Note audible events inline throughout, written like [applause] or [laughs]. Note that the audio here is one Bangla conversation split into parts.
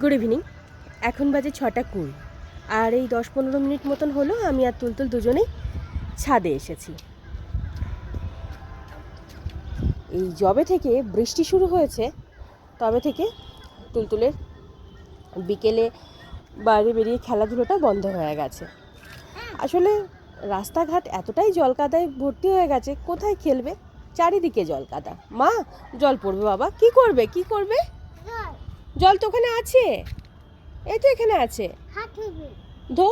গুড ইভিনিং এখন বাজে ছটা কুড়ি। আর এই দশ পনেরো মিনিট মতন হলো আমি আর তুলতুল দুজনেই ছাদে এসেছি। এই জবে থেকে বৃষ্টি শুরু হয়েছে, তবে থেকে তুলতুলের বিকেলে বাইরে বেরিয়ে খেলাধুলোটা বন্ধ হয়ে গেছে। আসলে রাস্তাঘাট এতটাই জলকাদায় ভর্তি হয়ে গেছে, কোথায় খেলবে? চারিদিকে জলকাদা। মা, জল পড়বে বাবা। কি করবে? কি করবে? জল তো ওখানে আছে। এই তো এখানে আছে। ধো।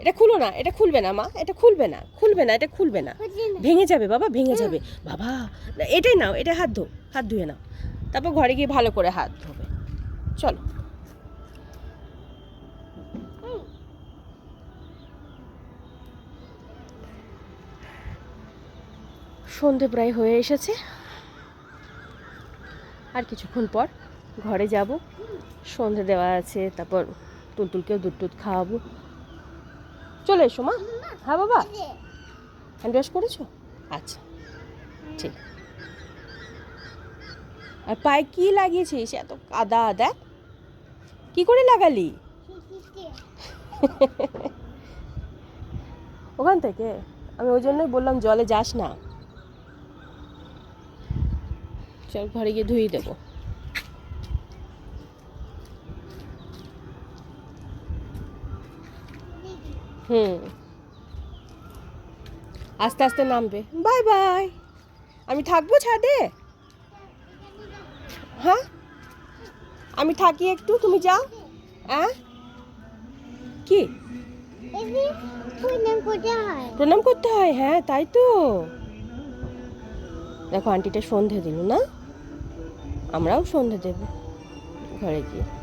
এটা খুলো না এটা খুলবে না মা এটা খুলবে না খুলবে না এটা খুলবে না। ভেঙে যাবে বাবা ভেঙে যাবে। বাবা না, এটাই নাও এটা হাত ধো হাত ধুয়ে নাও। তারপর ঘরে গিয়ে ভালো করে হাত ধোবে। চলো। সন্ধে প্রায় হয়ে এসেছে। আর কিছুক্ষণ পর ঘরে যাব, সন্ধে দেওয়া আছে, তারপর তুলতুলকেও দুধ টুধ খাওয়াবো। চলে এসো মা। হ্যাঁ বাবা। হ্যান্ড ওয়াশ করেছ? আচ্ছা ঠিক। আর পায়ে কী লাগিয়েছিস? এত কাদা, দেখ। কি করে লাগালি? [laughs] ওখান থেকে? আমি ওই জন্যই বললাম জলে যাস না। চল ঘরে গিয়ে ধুয়ে দেবো। হুম। আস্তে আস্তে নামবে। Bye bye. আমি থাকব ছাদে? হ্যাঁ? আমি থাকি একটু, তুমি যাও। হ্যাঁ কি? প্রণাম করতে হয় হ্যাঁ তাই তো। দেখো, আন্টিটা সন্ধে দিল, না? আমরাও সন্ধে দেব ঘরে গিয়ে।